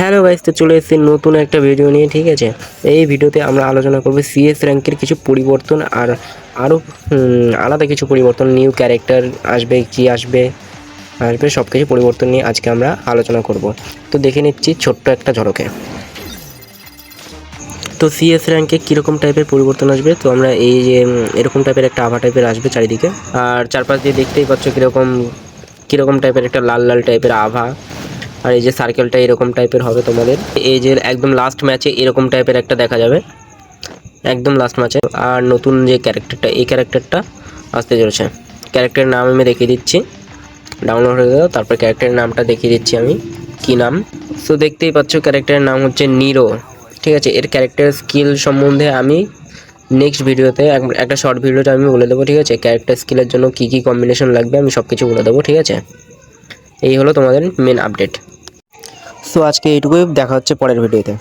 Hello guys তো চলে এসেছি নতুন একটা ভিডিও নিয়ে, ঠিক আছে? এই ভিডিওতে আমরা আলোচনা করব সিএস র্যাঙ্কের কিছু পরিবর্তন আর আরও আলাদা কিছু পরিবর্তন নিউ ক্যারেক্টার আসবে, কি আসবে আসবে সব কিছু পরিবর্তন নিয়ে আজকে আমরা আলোচনা করব। তো দেখে নিচ্ছি ছোট্ট একটা ঝড়কে তো সিএস র্যাঙ্কে কীরকম টাইপের পরিবর্তন আসবে? তো আমরা এই যে এরকম টাইপের একটা আভা টাইপের আসবে চারিদিকে। আর চারপাশ দিয়ে দেখতেই পাচ্ছ কীরকম কীরকম টাইপের একটা লাল লাল টাইপের আভা। আর এই যে সার্কেলটা এরকম টাইপের হবে তোমাদের। এই যে একদম লাস্ট ম্যাচে এরকম টাইপের একটা দেখা যাবে। একদম লাস্ট ম্যাচে আর নতুন যে ক্যারেক্টারটা এই ক্যারেক্টারটা আসতে চলেছে। ক্যারেক্টারের নাম আমি দেখিয়ে দিচ্ছি। ডাউনলোড হয়ে গেল, তারপর ক্যারেক্টারের নামটা দেখিয়ে দিচ্ছি আমি। কি নাম? সো দেখতেই পাচ্ছ ক্যারেক্টারের নাম হচ্ছে নিরো ঠিক আছে? এর ক্যারেক্টার স্কিল সম্বন্ধে আমি নেক্সট ভিডিওতে এক- একটা শর্ট ভিডিওতে আমি বলে দেবো, ঠিক আছে? ক্যারেক্টার স্কিলের জন্য কী কী কম্বিনেশন লাগবে আমি সব কিছু বলে দেবো, ঠিক আছে? এই হলো তোমাদের মেন আপডেট সো আজকে এইটুকুই। দেখা হচ্ছে পরের ভিডিওতে।